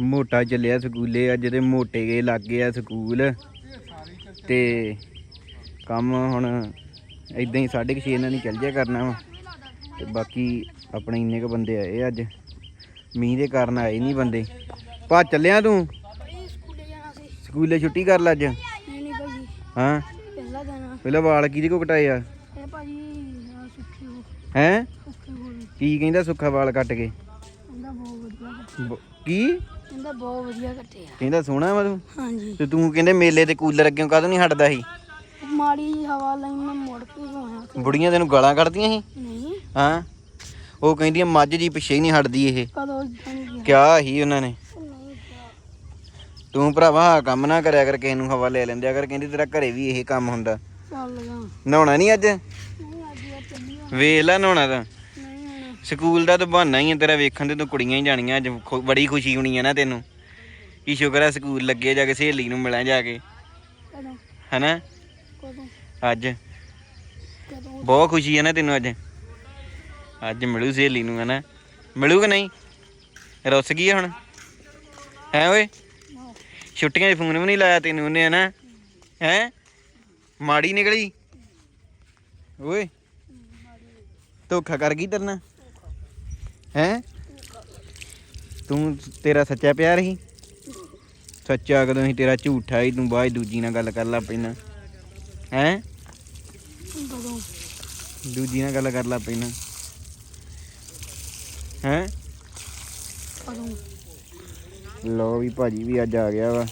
ਮੋਟਾ ਚੱਲਿਆ ਸਕੂਲੇ ਅੱਜ ਤੇ ਮੋਟੇ ਗਏ ਲੱਗ ਆ ਸਕੂਲ। ਤੇ ਕੰਮ ਹੁਣ ਇਦਾਂ ਹੀ 6:30 ਇਹਨਾਂ ਨੇ ਚੱਲ ਜਿਆ ਕਰਨਾ ਵਾ। ਤੇ ਬਾਕੀ ਆਪਣੇ ਇੰਨੇ ਕ ਬੰਦੇ ਆਏ ਅੱਜ। ਮੀਂਹ ਦੇ ਕਾਰਨ ਆਏ ਨਹੀਂ ਬੰਦੇ। ਭਾ ਚੱਲਿਆ ਤੂੰ? ਸਕੂਲੇ ਛੁੱਟੀ ਕਰ ਲੈ ਅੱਜ? ਨਹੀਂ ਨਹੀਂ ਹਾਂ? ਪਹਿਲਾਂ ਜਾਣਾ। ਪਹਿਲਾਂ ਵਾਲ ਕਿਹਦੇ ਕੋ ਕਟਾਏ ਆ? ਇਹ ਭਾਜੀ ਆਹ ਸੁੱਖੀ ਹੋ? ਕੀ ਕਹਿੰਦਾ ਸੁੱਖਾ ਵਾਲ ਕੱਟ ਕੇ? ਕਹਿੰਦਾ ਬਹੁਤ ਵਧੀਆ। ਕੱਟੇ ਬ- ਕੀ? ਕਹਿੰਦਾ ਬਹੁਤ ਵਧੀਆ ਕੱਟੇ ਆ। ਕਹਿੰਦਾ ਸੋਹਣਾ ਵਾ ਤੂੰ? ਹਾਂਜੀ। ਤੇ ਤੂੰ ਕਹਿੰਦੇ ਮੇਲੇ ਤੇ ਕੂਲਰ ਅੱਗੇ ਕਾਹਦੋਂ ਨਹੀਂ ਹਟਦਾ ਸੀ? ਮਾੜੀ ਜਿਹੀ ਹਵਾ ਲਈ ਮੈਂ ਮੁੜ ਕੇ ਹੋਇਆ ਤੇ ਬੁੜੀਆਂ ਤੈਨੂੰ ਗਾਲਾਂ ਕੱਢਦੀਆਂ ਸੀ? ਨਹੀਂ। ਹਾਂ? ਉਹ ਕਹਿੰਦੀਆਂ ਮੱਝ ਜੀ ਪਿੱਛੇ ਹੀ ਨਹੀਂ ਹਟਦੀ ਇਹ। ਕਦੋਂ ਇਦਾਂ ਨਹੀਂ ਗਿਆ ਕਿਆ ਹੀ ਉਹਨਾਂ ਨੇ? ਨਹੀਂ ਗਿਆ ਤੂੰ ਭਰਾਵਾ ਆਹ ਕੰਮ ਨਾ ਕਰਿਆ ਕਰ ਕਿਸੇ ਨੂੰ ਹਵਾ ਲੈ ਲੈਂਦਿਆ ਕਰ ਕਹਿੰਦੀ ਤੇਰਾ ਘਰੇ ਵੀ ਇਹ ਕੰਮ ਹੁੰਦਾ। ਚੱਲ ਗਾ। ਨਹਾਉਣਾ ਨਹੀਂ ਅੱਜ? ਨਹੀਂ ਅੱਜ ਚੱਲੀ। ਵੇਖ ਲੈ ਨਹਾਉਣਾ ਤਾਂ। ਸਕੂਲ ਦਾ ਤਾਂ ਬਹਾਨਾ ਹੀ ਹੈ ਤੇਰਾ ਵੇਖਣ ਤੇ ਤੂੰ ਕੁੜੀਆਂ ਹੀ ਜਾਣੀਆਂ ਅੱਜ ਖੁ- ਬੜੀ ਖੁਸ਼ੀ ਹੋਣੀ ਹੈ ਨਾ ਤੈਨੂੰ। ਕੀ ਸ਼ੁਕਰ ਹੈ ਸਕੂਲ ਲੱਗੇ ਜਾ ਕੇ ਸਹੇਲੀ ਨੂੰ ਮਿਲਾਂ ਜਾ ਕੇ। ਕਦੋਂ? ਹਨਾ? ਕਦੋਂ? ਅੱਜ। ਕਦੋਂ? ਬਹੁਤ ਖੁਸ਼ੀ ਹੈ ਨਾ ਤੈਨੂੰ ਅੱਜ। ਅੱਜ ਮਿਲੂ ਸਹੇਲੀ ਨੂੰ ਹਨਾ? ਮਿਲੂ ਕਿ ਨਹੀਂ? ਰੁੱਸ ਗਈ ਹੈ ਹੁਣ? ਹੈ ਓਏ? ਨਾ। ਛੁੱਟੀਆਂ 'ਚ ਫੋਨ ਵੀ ਨਹੀਂ ਲਾਇਆ ਤੈਨੂੰ ਉਹਨੇ ਹਨਾ? ਹੈ? ਮਾੜੀ ਨਿਕਲੀ? ਓਏ। ਧੋਖਾ ਕਰ ਗਈ ਤੇਰੇ ਨਾਲ? ਹੈ? ਤੂੰ ਤੇਰਾ ਸੱਚਾ ਪਿਆਰ ਸੀ ਸੱਚਾ ਕਦੋਂ ਸੀ ਤੇਰਾ ਝੂਠਾ ਹੀ? ਤੂੰ ਬਾਅਦ ਦੂਜੀ ਨਾਲ ਗੱਲ ਕਰ ਲਾ ਪੈਣਾ। ਹੈ? ਦੂਜੀ ਨਾਲ ਗੱਲ ਕਰ ਲਾ ਪੈਣਾ। ਹੈ? ਲੋ ਵੀ ਭਾਜੀ ਵੀ ਅੱਜ ਆ ਗਿਆ ਵਾ।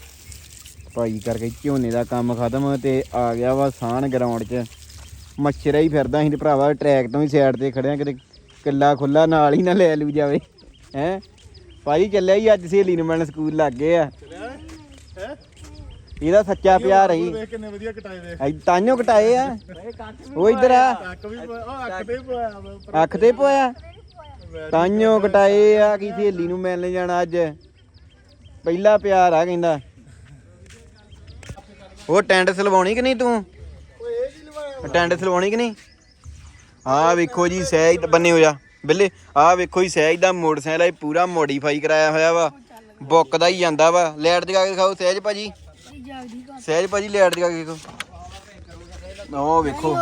ਭਾਜੀ ਕਰਕੇ ਝੋਨੇ ਦਾ ਕੰਮ ਖਤਮ ਤੇ ਆ ਗਿਆ ਵਾ ਸਾਨ ਗਰਾਊਂਡ 'ਚ। ਮੱਛਰਾ ਹੀ ਫਿਰਦਾ ਸੀ ਤੇ ਭਰਾਵਾ ਟਰੈਕ ਤੋਂ ਹੀ ਸਾਈਡ ਤੇ ਖੜਿਆ ਕਿਤੇ ਕਿੱਲਾ ਖੁੱਲਾ ਨਾਲ ਹੀ ਨਾ ਲੈ ਲੂ ਜਾਵੇ। ਹੈ? ਭਾਜੀ ਚੱਲਿਆ ਹੀ ਅੱਜ ਸਹੇਲੀ ਨੂੰ ਮਿਲਣ ਸਕੂਲ ਲੱਗ ਗਏ ਆ ਇਹਦਾ ਸੱਚਾ ਪਿਆਰ ਹੀ ਕਿੰਨੇ ਵਧੀਆ ਕਟਾਏ ਦੇ ਐ ਤਾਂਿਓ ਕਟਾਏ ਆ। ਉਹ ਇੱਧਰ ਆ। ਹੀ। ਅੱਖ ਤੇ ਪੋਇਆ। ਤਾਂਿਓ ਕਟਾਏ ਆ ਕੀ ਸਹੇਲੀ ਨੂੰ ਮਿਲਣ ਜਾਣਾ ਅੱਜ। ਪਹਿਲਾ ਪਿਆਰ ਆ ਕਹਿੰਦਾ। ਉਹ ਟੈਂਟ ਸਲਵਾਉਣੀ ਕਿ ਨਹੀਂ ਤੂੰ? ਓਏ ਇਹ ਕੀ ਲਵਾਇਆ ਟੈਂਟ ਸਲਵਾਉਣੀ ਕਿ ਨਹੀਂ? ਆਹ ਵੇਖੋ ਜੀ, ਸਹਿਜ ਬੰਨੇ ਹੋਇਆ। ਬਿੱਲੇ ਆਹ ਵੇਖੋ ਜੀ, ਸਹਿਜ ਦਾ ਮੋਟਰਸਾਈਕਲ ਇਹ ਪੂਰਾ ਮੋਡੀਫਾਈ ਕਰਾਇਆ ਹੋਇਆ ਵਾ। ਬੁੱਕ ਦਾ ਹੀ ਜਾਂਦਾ ਵਾ। ਲੈਟ ਜਗਾ ਕੇ ਖਾਓ, ਸਹਿਜ ਭਾਜੀ। ਸਹਿਜ ਭਾਜੀ ਲੈਟ ਜਗਾ ਕੇ ਖਾਓ। ਉਹ ਵੇਖੋ।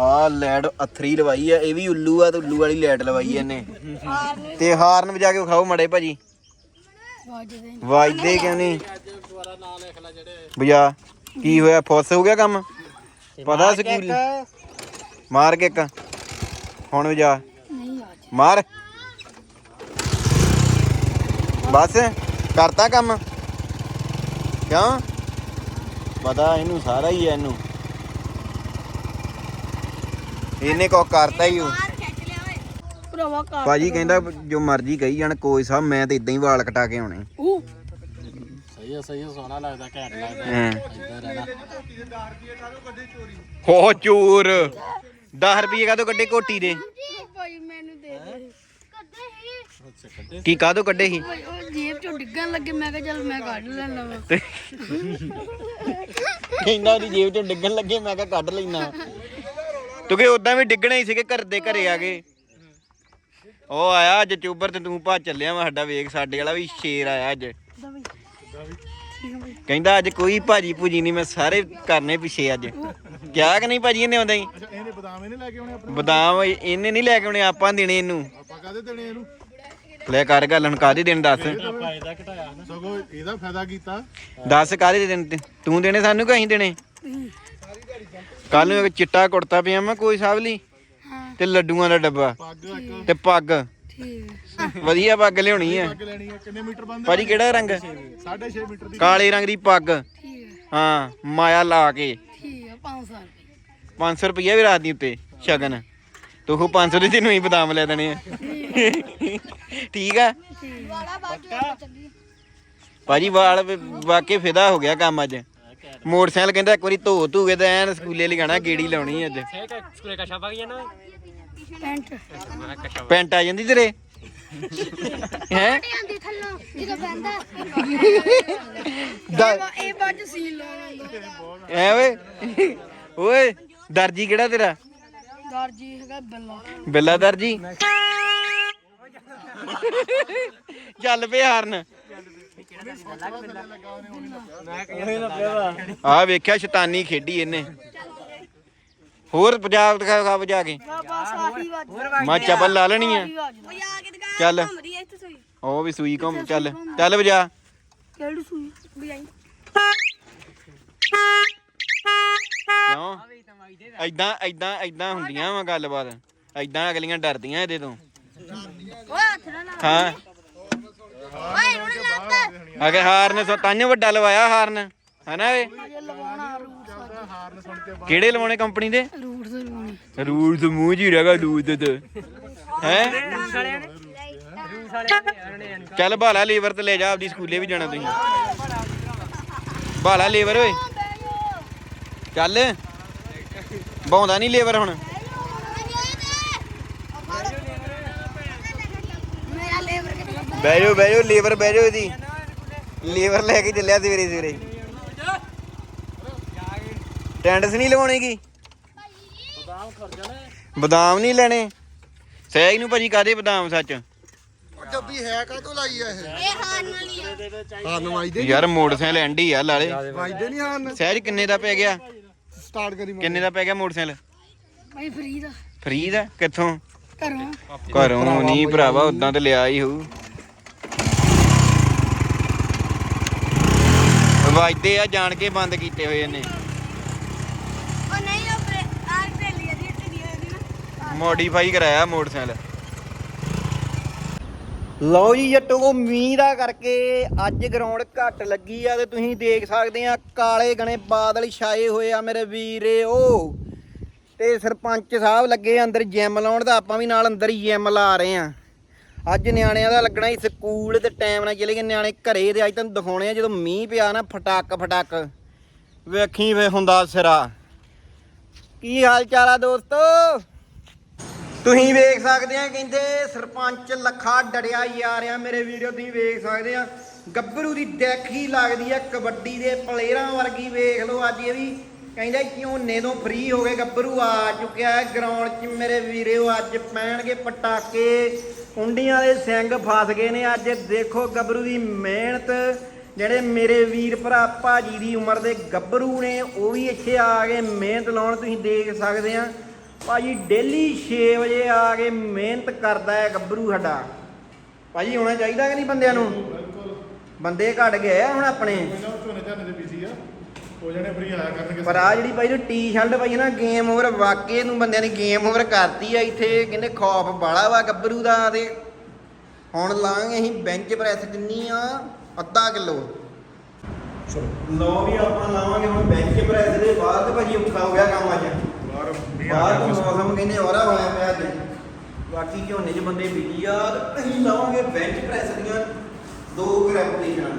ਉਹ ਲੈਟ ਅਥਰੀ ਲਵਾਈ ਆ, ਇਹ ਵੀ ਉੱਲੂ ਆ ਤੇ ਉੱਲੂ ਵਾਲੀ ਲੈਟ ਲਵਾਈ ਇਹਨੇ। ਤੇ ਹਾਰਨ ਵਜਾ ਕੇ ਖਾਓ ਮੜੇ ਭਾਜੀ। ਵਾਜਦੇ ਕਿਉਂ ਨਹੀਂ? ਬਜਾ ਕੀ ਹੋਇਆ, ਫੁੱਸ ਹੋ ਗਿਆ ਕੰਮ? ਪਤਾ ਸਕੂਲ ਮਾਰ ਕੇ ਇੱਕ। ਹੁਣ ਵਜਾ ਨਹੀਂ ਅੱਜ ਮਾਰ। ਬਸ ਕਰਤਾ ਕੰਮ। ਕਿਉਂ? ਪਤਾ ਇਹਨੂੰ ਸਾਰਾ ਹੀ ਹੈ ਇਹਨੂੰ। ਇਹਨੇ ਕੋ ਕਰਤਾ ਹੀ ਉਹ। ਭਰਾਵਾ ਭਾਜੀ ਕਹਿੰਦਾ ਜੋ ਮਰਜ਼ੀ ਕਹੀ ਜਾਣ ਕੋਈ ਸਾਹਿਬ ਮੈਂ ਤਾਂ ਇਦਾਂ ਹੀ ਵਾਲ ਕਟਾ ਕੇ ਆਉਣੇ। ਉਹ ਸਹੀ ਹੈ ਸਹੀ ਹੈ ਸੋਹਣਾ ਲੱਗਦਾ ਘੈਂਟ ਲੱਗਦਾ। ਹਾਂ। ਇੱਧਰ ਰਹਿਣਾ। ਹੋ ਚੋਰ। 10 ਰੁਪਏ ਕਾਹਤੋਂ ਕੱਢੇ ਕੋਟੀ ਦੇ? ਭਾਈ ਮੈਨੂੰ ਦੇ ਦੇ। ਕੱਦੇ ਕੱਢੇ ਕੀ ਸੀ? ਭਾਈ ਉਹ ਜੇਬ ਚੋਂ ਡਿੱਗਣ ਲੱਗੇ ਮੈਂ ਕਿਹਾ ਚੱਲ ਮੈਂ ਕੱਢ ਲੈਣਾ ਵਾ। ਕਹਿੰਦਾ ਉਹਦੀ ਜੇਬ ਚੋਂ ਡਿੱਗਣ ਲੱਗੇ ਮੈਂ ਕਿਹਾ ਕੱਢ ਲੈਣਾ ਕਿਉਂਕਿ ਉਦਾਂ ਵੀ ਡਿੱਗਣਾ ਹੀ ਸੀਗੇ ਘਰ ਦੇ ਘਰੇ ਆ ਗਏ ਉਹ ਆਇਆ ਅੱਜ ਚੂਬਰ ਤੇ ਤੂੰ ਭਾ ਚੱਲਿਆ ਵਾ ਸਾਡਾ ਵੇਖ ਸਾਡੇ ਵਾਲਾ ਵੀ ਸ਼ੇਰ ਆਇਆ ਅੱਜ। ਕਹਿੰਦਾ ਅੱਜ ਕੋਈ ਭਾਜੀ ਭੂਜੀ ਨਹੀਂ ਮੈਂ ਸਾਰੇ ਕਰਨੇ ਪਿੱਛੇ ਅੱਜ। ਕਿਹਾ ਕਿ ਨਹੀਂ ਭਾਜੀ ਇਹਨੇ ਆਉਂਦਾ ਹੀ। ਅੱਛਾ ਇਹਨੇ ਬਦਾਮ ਇਹਨੇ ਲੈ ਕੇ ਆਉਣੇ ਆਪਣੇ? ਬਦਾਮ ਇਹਨੇ ਨਹੀਂ ਲੈ ਕੇ ਆਉਣੇ ਆਪਾਂ ਦੇਣੇ ਇਹਨੂੰ। ਆਪਾਂ ਕਾਹਦੇ ਦੇਣੇ ਇਹਨੂੰ? ਲੈ ਕਰ ਗੱਲ ਹੁਣ ਕਾਹਦੇ ਦੇਣ ਦੱਸ। ਇਹਦਾ ਘਟਾਇਆ ਨਾ। ਸਗੋਂ ਇਹਦਾ ਫਾਇਦਾ ਕੀਤਾ। ਦੱਸ ਕਾਹਦੇ ਦੇਣ ਤੇ? ਤੂੰ ਦੇਣੇ ਸਾਨੂੰ ਕਿ ਅਸੀਂ ਦੇਣੇ? ਕੱਲ ਨੂੰ ਇੱਕ ਚਿੱਟਾ ਕੁੜਤਾ ਪਜਾਮਾ ਕੋਈ ਸਾਹਬ ਲਈ? ਹਾਂ। ਤੇ ਲੱਡੂਆਂ ਦਾ ਡੱਬਾ। ਤੇ ਪੱਗ। ਵਧੀਆ ਪੱਗ ਲਿਆਉਣੀ ਆ। ਪੱਗ ਲੈਣੀ ਹੈ ਕਿੰਨੇ ਮੀਟਰ ਬੰਦ ਭਾਜੀ ਕਿਹੜਾ ਰੰਗ? 6.5 ਮੀਟਰ ਦੀ। ਕਾਲੇ ਰੰਗ ਦੀ ਪੱਗ। ਹਾਂ ਮਾਇਆ ਲਾ ਕੇ। 500 ਰੁਪਏ। 500 ਰੁਪਈਆ ਵੀ ਰਾਤ ਦੀ ਉੱਤੇ ਸ਼ਗਨ। ਤੂੰ ਖੂ 500 ਦੇ ਤੈਨੂੰ ਹੀ ਬਦਾਮ ਲੈ ਦੇਣੇ ਆ। ਠੀਕ ਆ? ਵਾਲਾ ਬਾਜੂ ਚੱਲੀ। ਭਾਜੀ ਵਾਲ ਵਾਕੇ ਫਿਦਾ ਹੋ ਗਿਆ ਕੰਮ ਅੱਜ। ਮੋਟਰਸਾਈਕਲ ਕਹਿੰਦਾ ਇੱਕ ਵਾਰੀ ਧੋ ਧੂ ਕੇ ਤੇ ਐਨ ਸਕੂਲੇ ਲਿਜਾਣਾ ਗੇੜੀ ਲਾਉਣੀ ਅੱਜ। ਪੈਂਟ। ਪੈਂਟ ਆ ਜਾਂਦੀ ਤੇਰੇ? ਹੈ? ਆਂਦੀ ਥੱਲੋਂ ਜਦੋਂ ਬੰਦਾ ਇਹ ਬਾਜ ਸੀ ਲਾਉਣ ਆਉਂਦਾ ਐ ਓਏ? ਓਏ ਦਰਜੀ ਕਿਹੜਾ ਤੇਰਾ? ਦਰਜੀ ਹੈਗਾ ਬੱਲਾ। ਬਿੱਲਾ ਦਰਜੀ? ਚੱਲ ਪਏ ਹਾਰਨ। ਆ ਵੇਖਿਆ ਸ਼ੈਤਾਨੀ ਖੇਡੀ ਇਹਨੇ। ਹੋਰ ਪੰਜਾਬ ਦਿਖਾ ਖਾ ਵਜਾ ਕੇ। ਆਹੀ ਵਾਜ ਮੈਂ ਚਪਲ ਲਾ ਲੈਣੀ ਆ। ਉਹ ਜਾ ਕੇ ਚੱਲ। ਘੁੰਮਦੀ ਐ ਇੱਥੇ ਸੋਈ। ਉਹ ਵੀ ਸੂਈ ਘੁੰਮ ਚੱਲ। ਚੱਲ ਵਜਾ। ਕਿਹੜੀ ਸੂਈ? ਬਜਾਈ ਕਿਉਂ? ਐਦਾਂ ਐਦਾਂ ਐਦਾਂ ਹੁੰਦੀਆਂ ਵਾ ਗੱਲਬਾਤ। ਐਦਾਂ ਅਗਲੀਆਂ ਡਰਦੀਆਂ ਇਹਦੇ ਤੋਂ। ਓਏ ਹੱਥ ਨਾ ਲਾ। ਹਾਂ। ਓਏ ਲੱਤ। ਅਗੇ ਹਾਰਨ ਸੋ ਤਾਂਿਓ ਵੱਡਾ ਲਵਾਇਆ ਹਾਰਨ। ਹਨਾ ਵੇ ਅਜੇ ਲਵਾਉਣਾ ਰੂਟ ਹਾਰਨ ਸੁਣ ਕੇ ਕਿਹੜੇ ਲਵਾਉਣੇ ਕੰਪਨੀ ਦੇ? ਰੂਟ ਲਵਾਉਣੀ। ਤੇ ਮੂੰਹ ਜੀ ਰਗਾ ਦੂਦ ਤੇ। ਹੈ? ਚੱਲ ਭਾਲਾ ਲੀਵਰ ਤੇ ਲੈ ਜਾ ਆਪਦੀ ਸਕੂਲੇ ਵੀ ਜਾਣਾ ਤੁਸੀਂ। ਭਾਲਾ ਲੀਵਰ ਓਏ। ਚੱਲ। ਬਾਉਂਦਾ ਨਹੀਂ ਲੀਵਰ ਹੁਣ। ਬਹਿ ਜਾਓ ਲੀਵਰ ਬਹਿ ਜਾਓ ਇਹਦੀ। ਲੀਵਰ ਲੈ ਕੇ ਚੱਲਿਆ ਸਵੇਰੇ ਸਵੇਰੇ ਟੈਂਡਸ ਨਹੀਂ ਲਵਾਉਣੇਗੀ ਬਦਾਮ ਨਹੀਂ ਲੈਣੇ। ਸਹਿਜ ਨੂੰ ਭਾਜੀ ਕਾਦੇ ਬਦਾਮ ਸੱਚ? ਡੱਬੀ ਹੈ ਕਾ ਤੋਂ ਲਾਈ ਆ ਇਹ? ਇਹ ਹਾਰਨ ਵਾਲੀ ਆ। ਹਾਰਨ ਵਾਜਦੇ ਯਾਰ ਮੋਟਰਸਾਈਕਲ ਐਂਡੀ ਆ ਲਾਲੇ। ਵਾਜਦੇ ਨਹੀਂ ਹਾਰਨ? ਸਹਿਜ ਕਿੰਨੇ ਦਾ ਪੈ ਗਿਆ? ਸਟਾਰਟ ਕਰੀ ਕਿੰਨੇ ਦਾ ਪੈ ਗਿਆ ਮੋਟਰਸਾਈਕਲ? ਭਾਈ ਫਰੀ ਦਾ ਫ੍ਰੀ ਦਾ ਕਿੱਥੋਂ? ਘਰੋਂ। ਘਰੋਂ ਨਹੀਂ ਭਰਾਵਾ ਉਦਾਂ ਤੇ ਲਿਆ ਹੀ ਹੋਊ। ਵਾਜਦੇ ਆ ਜਾਣ ਕੇ ਬੰਦ ਕੀਤੇ ਹੋਏ ਨੇ ਉਹ ਨਹੀਂ ਉਹ ਬ੍ਰੇ- ਆਹ ਢੇਲੀ ਆ ਦੀ ਢੇਲੀ ਆ ਦੀ ਨਾ ਮੋਡੀਫਾਈ ਕਰਾਇਆ ਮੋਟਰਸਾਈਕਲ। ਲਓ ਜੀ ਜੱਟੋ ਮੀਂਹ ਦਾ ਕਰਕੇ ਅੱਜ ਗਰਾਊਂਡ ਘੱਟ ਲੱਗੀ ਆ ਤੇ ਤੁਸੀਂ ਦੇਖ ਸਕਦੇ ਆ, ਕਾਲੇ ਗਣੇ ਬਾਦਲ ਛਾਏ ਹੋਏ ਆ ਮੇਰੇ ਵੀਰੇ। ਉਹ ਤੇ ਸਰਪੰਚ ਸਾਹਿਬ ਲੱਗੇ ਅੰਦਰ ਜਿਮ ਲਾਉਣ ਦਾ, ਆਪਾਂ ਵੀ ਨਾਲ ਅੰਦਰ ਹੀ ਜਿਮ ਲਾ ਰਹੇ ਆ। ਅੱਜ ਨਿਆਣਿਆਂ ਦਾ ਲੱਗਣਾ ਹੀ ਸਕੂਲ ਤੇ ਟਾਈਮ ਨਾਲ ਚਲੇ ਗਏ, ਨਿਆਣੇ ਘਰੇ ਤੇ ਅੱਜ ਤੁਹਾਨੂੰ ਦਿਖਾਉਣੇ ਆ, ਜਦੋਂ ਮੀਂਹ ਪਿਆ ਨਾ, ਫਟਾਕ ਫਟਾਕ। ਵੇਖੀ ਵੇ ਹੁੰਦਾ ਸਿਰਾ। ਕੀ ਹਾਲ ਚਾਲ ਆ ਦੋਸਤੋ? ਤੁਸੀਂ ਵੇਖ ਸਕਦੇ ਆ, ਕਹਿੰਦੇ ਸਰਪੰਚ ਲੱਖਾ ਡੜਿਆ ਯਾਰ ਆ ਮੇਰੇ ਵੀਡੀਓ ਤੁਸੀਂ ਵੇਖ ਸਕਦੇ ਆ। ਗੱਭਰੂ ਦੀ ਡੈਕ ਹੀ ਲੱਗਦੀ ਆ, ਕਬੱਡੀ ਦੇ ਪਲੇਅਰਾਂ ਵਰਗੀ ਵੇਖ ਲਓ ਅੱਜ ਇਹ ਵੀ। ਕਹਿੰਦਾ ਝੋਨੇ ਤੋਂ ਫ੍ਰੀ ਹੋ ਗਏ, ਗੱਭਰੂ ਆ ਚੁੱਕਿਆ ਹੈ ਗਰਾਊਂਡ 'ਚ ਮੇਰੇ ਵੀਰਿਓ ਅੱਜ ਪੈਣਗੇ ਪਟਾਕੇ। ਕੁੰਡੀਆਂ ਦੇ ਸਿੰਘ ਫਸ ਗਏ ਨੇ, ਅੱਜ ਦੇਖੋ ਗੱਭਰੂ ਦੀ ਮਿਹਨਤ। ਜਿਹੜੇ ਮੇਰੇ ਵੀਰ ਭਰਾ ਭਾਜੀ ਦੀ ਉਮਰ ਦੇ ਗੱਭਰੂ ਨੇ, ਉਹ ਵੀ ਇੱਥੇ ਆ ਕੇ ਮਿਹਨਤ ਲਾਉਣ ਤੁਸੀਂ ਦੇਖ ਸਕਦੇ ਆ। ਭਾਜੀ ਡੇਲੀ 6 ਵਜੇ ਆ ਕੇ ਮਿਹਨਤ ਕਰਦਾ ਹੈ ਗੱਭਰੂ ਸਾਡਾ। ਭਾਜੀ ਹੋਣਾ ਚਾਹੀਦਾ ਕਿ ਨਹੀਂ ਬੰਦਿਆਂ ਨੂੰ? ਬੰਦੇ ਘਟ ਗਏ ਆ ਹੁਣ ਆਪਣੇ। ਇਹਨਾਂ ਝੋਨੇ ਝਾਨੇ ਦੇ ਬੀਸੀ ਆ। ਉਹ ਜਣੇ ਫਰੀ ਆਇਆ ਕਰਨਗੇ। ਪਰ ਆ ਜਿਹੜੀ ਭਾਈ ਨੂੰ ਟੀ-ਸ਼ਰਟ ਭਾਈ ਨਾ ਗੇਮ ਓਵਰ ਵਾਕਈ ਨੂੰ ਬੰਦਿਆਂ ਨੇ ਗੇਮ ਓਵਰ ਕਰਤੀ ਆ ਇੱਥੇ। ਕਹਿੰਦੇ ਖੌਫ ਬਾਲਾ ਵਾ ਗੱਭਰੂ ਦਾ ਤੇ ਹੁਣ ਲਾਂਗੇ ਅਸੀਂ ਬੈਂਚ ਪ੍ਰੈਸ ਕਿੰਨੀ ਆ ਅੱਧਾ ਕਿਲੋ। ਲੋ ਵੀ ਆਪਾਂ ਲਾਵਾਂਗੇ ਹੁਣ ਬੈਂਚ ਪ੍ਰੈਸ ਦੇ ਬਾਅਦ ਭਾਜੀ ਔਖਾ ਹੋ ਗਿਆ ਕੰਮ ਅੱਜ। ਬਾਹਰ ਤੋਂ ਮੌਸਮ ਕਹਿੰਦੇ ਹੋਰਾ ਹੋਇਆ ਪਿਆ ਅੱਜ। ਬਾਕੀ ਝੋਨੇ 'ਚ ਬੰਦੇ ਬਿਜ਼ੀ ਆ ਅਸੀਂ ਲਾਵਾਂਗੇ ਬੈਂਚ ਪ੍ਰੈਸ ਦੀਆਂ ਦੋ ਰੈਪੂਟੇਸ਼ਨਾਂ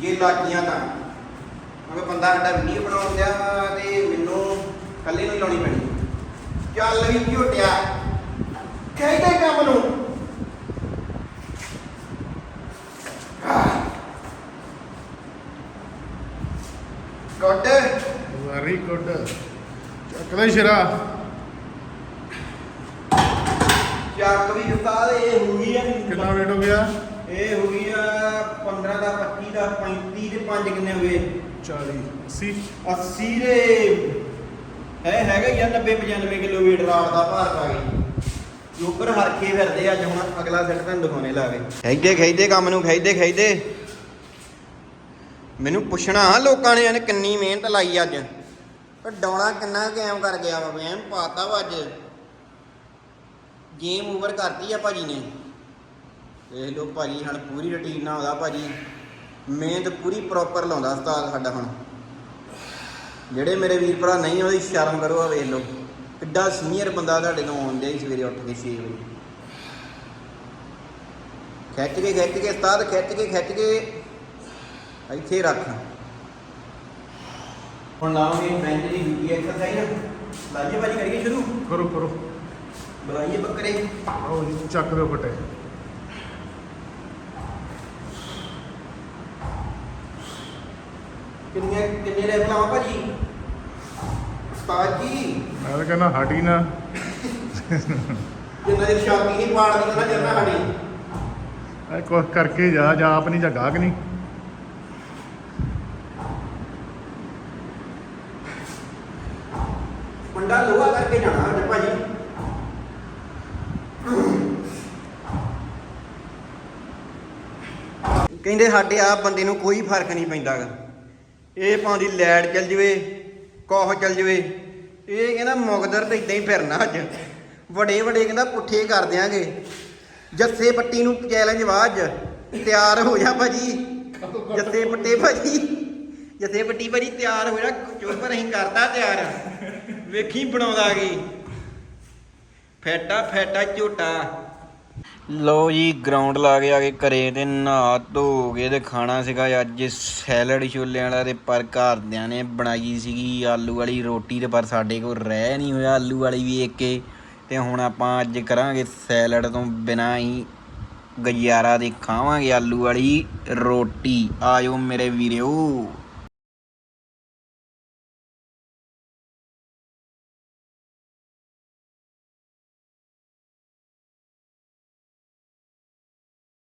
ਜੇ ਲੱਗੀਆਂ ਤਾਂ। ਅਗਰ ਬੰਦਾ ਸਾਡਾ ਵੀਡੀਓ ਬਣਾਉਣ ਦਿਆ ਤੇ ਮੈਨੂੰ ਕੱਲੇ ਨੂੰ ਲਾਉਣੀ ਪੈਣੀ। ਚੱਲ ਵੀ ਝੋਟਿਆ। ਕਹਿੰਦੇ ਕੰਮ ਨੂੰ। ਹੀ ਸ਼ਰਾ ਚੱਕ ਵੀ ਉਸਤਾਦ ਇਹ ਹੋ ਗਈ ਆ ਕਿੰਨਾ ਵੇਟ ਹੋ ਗਿਆ? ਇਹ ਹੋ ਗਈ ਆ 15 ਦਾ 25 ਦਾ 35 ਦੇ 5 ਕਿੰਨੇ ਹੋ ਗਏ? 40 80 80 ਦੇ ਹੈ ਹੈਗਾ ਆ 90 95 ਕਿਲੋ weight ਰਾਤ ਦਾ ਭਾਰ ਪਾ ਗਈ। ਜੋਕਰ ਹਰਕੇ ਫਿਰਦੇ ਅੱਜ ਹੁਣ ਅਗਲਾ ਸੈੱਟ ਤੁਹਾਨੂੰ ਦਿਖਾਉਣੇ ਲਾਵੇ ਖੈਦੇ ਖੈਦੇ ਕੰਮ ਨੂੰ ਖੈਦੇ ਖੈਦੇ। ਮੈਨੂੰ ਪੁੱਛਣਾ ਲੋਕਾਂ ਨੇ ਇਹਨੇ ਕਿੰਨੀ ਮਿਹਨਤ ਲਾਈ ਅੱਜ? ਪਰ ਡੌਣਾ ਕਿੰਨਾ ਕੈਮ ਕਰ ਗਿਆ ਵਾ ਵਹਿਮ ਪਾਤਾ ਵਾ ਅੱਜ। ਗੇਮ ਓਵਰ ਕਰਤੀ ਆ ਭਾਜੀ ਨੇ। ਦੇਖ ਲਓ ਭਾਜੀ, ਹਣ ਪੂਰੀ ਰੁਟੀਨ ਨਾਲ ਆਉਂਦਾ ਭਾਜੀ। ਮਿਹਨਤ ਪੂਰੀ ਪ੍ਰੋਪਰ ਲਾਉਂਦਾ ਉਸਤਾਦ ਸਾਡਾ ਹੁਣ। ਜਿਹੜੇ ਮੇਰੇ ਵੀਰ ਭਰਾ ਨਹੀਂ ਉਹਦੀ ਸ਼ਰਮ ਕਰੋ ਆ, ਵੇਖ ਲਓ। ਕਿੱਡਾ ਸੀਨੀਅਰ ਬੰਦਾ ਤੁਹਾਡੇ ਤੋਂ ਆਉਂਦੇ ਹੀ ਸਵੇਰੇ ਉੱਠ ਕੇ 6 ਵਜੇ। ਖਿੱਚ ਕੇ ਖਿੱਚ ਕੇ, ਉਸਤਾਦ ਖਿੱਚ ਕੇ ਖਿੱਚ ਕੇ। ਇੱਥੇ ਰੱਖ। ਹੁਣ ਲਾਵਾਂਗੇ ਬੈਂਚ ਦੀ ਦੂਜੀ ਐਕਸਰਸਾਈਜ਼ ਲਾਈਏ ਭਾਜੀ ਕਰੀਏ ਸ਼ੁਰੂ? ਕਰੋ ਕਰੋ। ਬੁਲਾਈਏ ਬੱਕਰੇ। ਆਓ ਜੀ ਚੱਕ ਦਿਓ ਫਟੇ। ਕਿੰਨੇ ਕਿੰਨੇ ਰੈਪ ਲਾਵਾਂ ਭਾਜੀ? ਉਸਤਾਦ ਜੀ। ਮੈਂ ਤਾਂ ਕਹਿੰਦਾ ਹਟੀ ਨਾ। ਜਿੰਨਾ ਚਿਰ ਸ਼ਾਪੀ ਨਹੀਂ ਪਾੜਦੀ ਨਾ ਜਰਨਾ ਸਾਡੀ। ਇਹ ਕੁਛ ਕਰਕੇ ਜਾ ਜਾ ਆਪ ਨਹੀਂ ਜਾਂ ਗਾਹਕ ਨਹੀਂ ਮੁੰਡਾ ਲੋਹਾ ਕਰਕੇ ਜਾਣਾ ਅੱਜ ਭਾਜੀ ਕਹਿੰਦੇ ਸਾਡੇ ਆਪ ਬੰਦੇ ਨੂੰ ਕੋਈ ਫ਼ਰਕ ਨਹੀਂ ਪੈਂਦਾ ਇਹ ਭਾਂਦੀ ਲੈਟ ਚੱਲ ਜਵੇ, ਕੋਹ ਚੱਲ ਜਵੇ। ਇਹ ਕਹਿੰਦਾ ਮੁਗਦਰ ਤੇ ਇਦਾਂ ਹੀ ਫਿਰਨਾ ਅੱਜ। ਵੱਡੇ ਵੱਡੇ ਕਹਿੰਦਾ ਪੁੱਠੇ ਕਰ ਦਿਆਂਗੇ। ਜੱਸੇ ਪੱਟੀ ਨੂੰ ਚੈਲੰਜ ਵਾਜ ਤਿਆਰ ਹੋ ਜਾ ਭਾਜੀ। ਜੱਸੇ ਪੱਟੇ ਭਾਜੀ। ਜੱਸੇ ਪੱਟੀ ਭਾਜੀ ਤਿਆਰ ਹੋ ਜਾ, ਚੁੱਪ ਨਹੀਂ ਕਰਦਾ ਤਿਆਰ। ਵੇਖੀ ਬਣਾਉਂਦਾ ਕੀ। ਫੈਟਾ ਫੈਟਾ ਝੋਟਾ। ਲੋ ਜੀ ਗਰਾਊਂਡ ਲਾ ਕੇ ਆ ਕੇ ਘਰੇ ਤੇ ਨਹਾ ਧੋ ਕੇ ਤੇ ਖਾਣਾ ਸੀਗਾ ਅੱਜ ਸੈਲਡ ਛੋਲਿਆਂ ਵਾਲਾ ਤੇ ਪਰ ਘਰਦਿਆਂ ਨੇ ਬਣਾਈ ਸੀਗੀ ਆਲੂ ਵਾਲੀ ਰੋਟੀ ਤੇ ਪਰ ਸਾਡੇ ਕੋਲ ਰਹਿ ਨਹੀਂ ਹੋਇਆ ਆਲੂ ਵਾਲੀ ਵੀ ਕੇ ਤੇ ਹੁਣ ਆਪਾਂ ਅੱਜ ਕਰਾਂਗੇ ਸੈਲਡ ਤੋਂ ਬਿਨਾਂ ਹੀ ਗੁਜ਼ਾਰਾ ਦੇ ਖਾਵਾਂਗੇ ਆਲੂ ਵਾਲੀ ਰੋਟੀ। ਆਇਓ ਮੇਰੇ ਵੀਰਿਓ।